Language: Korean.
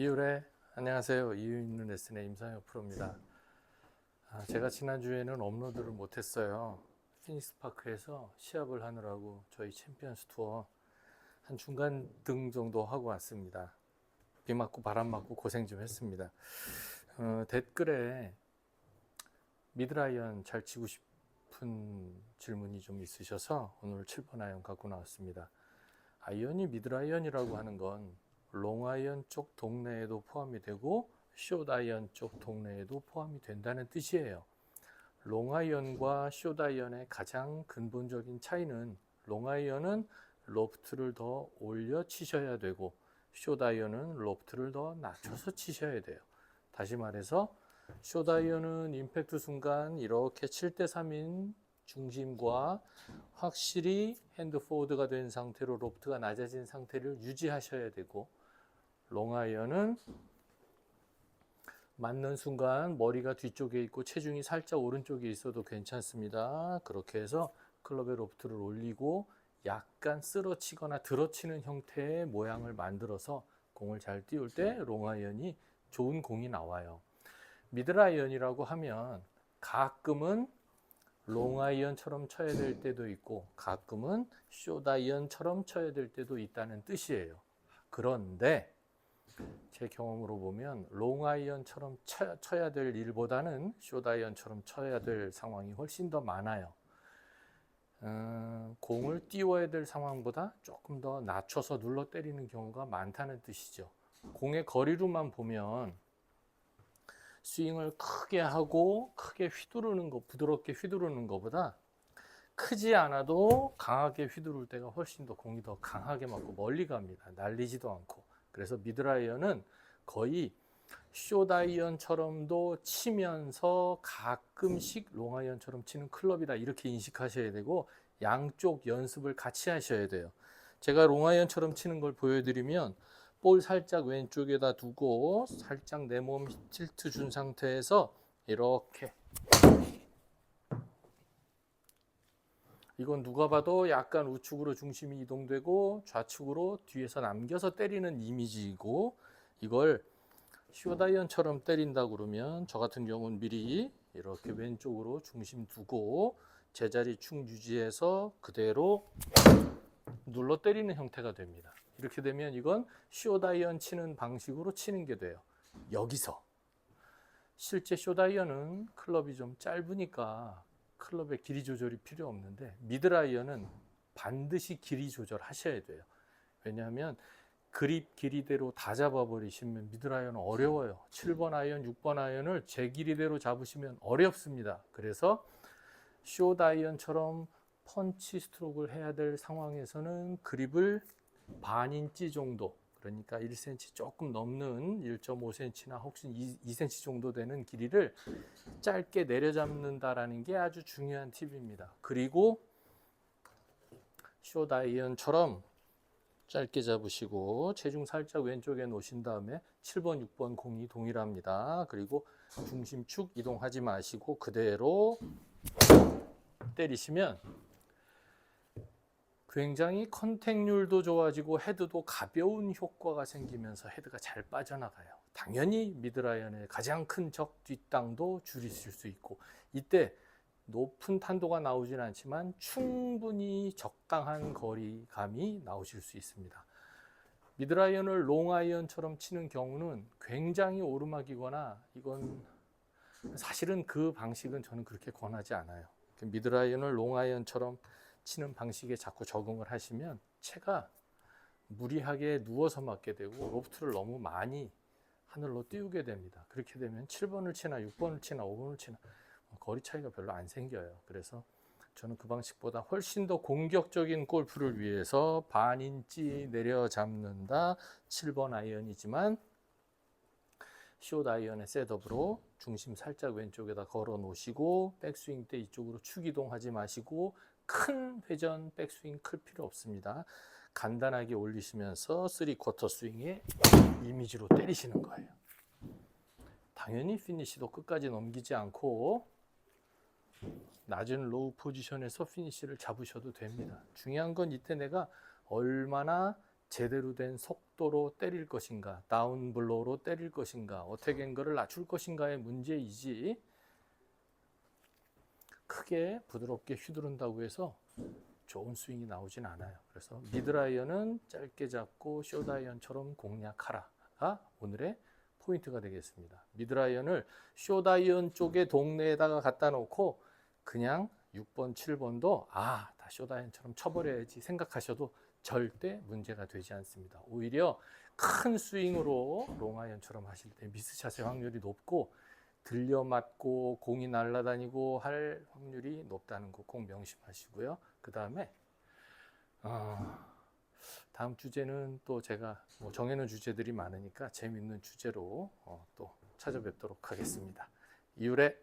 이율의 안녕하세요. 이유 있는 레슨의 임상혁 프로입니다. 아, 제가 지난주에는 업로드를 못했어요. 피닉스 파크에서 시합을 하느라고 저희 챔피언스 투어 한 중간 등 정도 하고 왔습니다. 비 맞고 바람 맞고 고생 좀 했습니다. 어, 댓글에 미드라이언 잘 치고 싶은 질문이 좀 있으셔서 오늘 7번 아이언 갖고 나왔습니다. 아이언이 미드라이언이라고 하는 건 롱아이언 쪽 동네에도 포함이 되고 숏아이언 쪽 동네에도 포함이 된다는 뜻이에요. 롱아이언과 숏아이언의 가장 근본적인 차이는 롱아이언은 로프트를 더 올려 치셔야 되고 숏아이언은 로프트를 더 낮춰서 치셔야 돼요. 다시 말해서 숏아이언은 임팩트 순간 이렇게 7대 3인 중심과 확실히 핸드 포워드가 된 상태로 로프트가 낮아진 상태를 유지하셔야 되고 롱아이언은 맞는 순간 머리가 뒤쪽에 있고 체중이 살짝 오른쪽에 있어도 괜찮습니다. 그렇게 해서 클럽의 로프트를 올리고 약간 쓸어치거나 들어치는 형태의 모양을 만들어서 공을 잘 띄울 때 롱아이언이 좋은 공이 나와요. 미드라이언이라고 하면 가끔은 롱아이언처럼 쳐야 될 때도 있고 가끔은 숏아이언처럼 쳐야 될 때도 있다는 뜻이에요. 그런데 제 경험으로 보면 롱아이언처럼 쳐, 쳐야 될 일보다는 숏아이언처럼 쳐야 될 상황이 훨씬 더 많아요. 음, 공을 띄워야 될 상황보다 조금 더 낮춰서 눌러 때리는 경우가 많다는 뜻이죠. 공의 거리로만 보면 스윙을 크게 하고 크게 휘두르는 것, 부드럽게 휘두르는 것보다 크지 않아도 강하게 휘두를 때가 훨씬 더 공이 더 강하게 맞고 멀리 갑니다. 날리지도 않고. 그래서 미드라이언은 거의 숏아이언처럼도 치면서 가끔씩 롱아이언처럼 치는 클럽이다. 이렇게 인식하셔야 되고 양쪽 연습을 같이 하셔야 돼요. 제가 롱아이언처럼 치는 걸 보여드리면 볼 살짝 왼쪽에다 두고 살짝 내 몸 틸트 준 상태에서 이렇게 이건 누가 봐도 약간 우측으로 중심이 이동되고 좌측으로 뒤에서 남겨서 때리는 이미지이고 이걸 숏아이언처럼 때린다 그러면 저 같은 경우는 미리 이렇게 왼쪽으로 중심 두고 제자리 축 유지해서 그대로 눌러 때리는 형태가 됩니다. 이렇게 되면 이건 숏아이언 치는 방식으로 치는 게 돼요. 여기서 실제 숏아이언은 클럽이 좀 짧으니까 클럽의 길이 조절이 필요 없는데 미드라이언은 반드시 길이 조절하셔야 돼요. 왜냐하면 그립 길이대로 다 잡아버리시면 미드라이언은 어려워요. 7번 아이언, 6번 아이언을 제 길이대로 잡으시면 어렵습니다. 그래서 숏 아이언처럼 펀치 스트로크를 해야 될 상황에서는 그립을 반 인치 정도 그러니까 1cm 조금 넘는 1.5cm나 혹시 2cm 정도 되는 길이를 짧게 내려잡는다라는 게 아주 중요한 팁입니다. 그리고 숏 아이언처럼 짧게 잡으시고 체중 살짝 왼쪽에 놓으신 다음에 7번, 6번 공이 동일합니다. 그리고 중심축 이동하지 마시고 그대로 때리시면 굉장히 컨택률도 좋아지고 헤드도 가벼운 효과가 생기면서 헤드가 잘 빠져나가요. 당연히 미드라이언의 가장 큰 적 뒷땅도 줄이실 수 있고 이때 높은 탄도가 나오진 않지만 충분히 적당한 거리감이 나오실 수 있습니다. 미드라이언을 롱아이언처럼 치는 경우는 굉장히 오르막이거나 이건 사실은 그 방식은 저는 그렇게 권하지 않아요. 미드라이언을 롱아이언처럼 치는 방식에 자꾸 적응을 하시면 채가 무리하게 누워서 맞게 되고 로프트를 너무 많이 하늘로 띄우게 됩니다. 그렇게 되면 7번을 치나 6번을 치나 5번을 치나 거리 차이가 별로 안 생겨요. 그래서 저는 그 방식보다 훨씬 더 공격적인 골프를 위해서 반 인치 내려 잡는다 7번 아이언이지만 숏 아이언의 셋업으로 중심 살짝 왼쪽에다 걸어 놓으시고 백스윙 때 이쪽으로 축 이동하지 마시고 큰 회전 백스윙 클 필요 없습니다. 간단하게 올리시면서 3쿼터 스윙에 이미지로 때리시는 거예요. 당연히 피니시도 끝까지 넘기지 않고 낮은 로우 포지션에서 피니시를 잡으셔도 됩니다. 중요한 건 이때 내가 얼마나 제대로 된 속도로 때릴 것인가, 다운 블로우로 때릴 것인가, 어택 앵글을 낮출 것인가의 문제이지 크게 부드럽게 휘두른다고 해서 좋은 스윙이 나오진 않아요. 그래서 미드라이언은 짧게 잡고 쇼다이언처럼 공략하라가 오늘의 포인트가 되겠습니다. 미드라이언을 쇼다이언 쪽에 동네에다가 갖다 놓고 그냥 6번, 7번도 아, 다 쇼다이언처럼 쳐버려야지 생각하셔도 절대 문제가 되지 않습니다. 오히려 큰 스윙으로 롱아이언처럼 하실 때 미스샷의 확률이 높고 들려 맞고 공이 날아다니고 할 확률이 높다는 거 꼭 명심하시고요. 그 다음에 어, 다음 주제는 또 제가 뭐 정해놓은 주제들이 많으니까 재밌는 주제로 어, 또 찾아뵙도록 하겠습니다. 이율의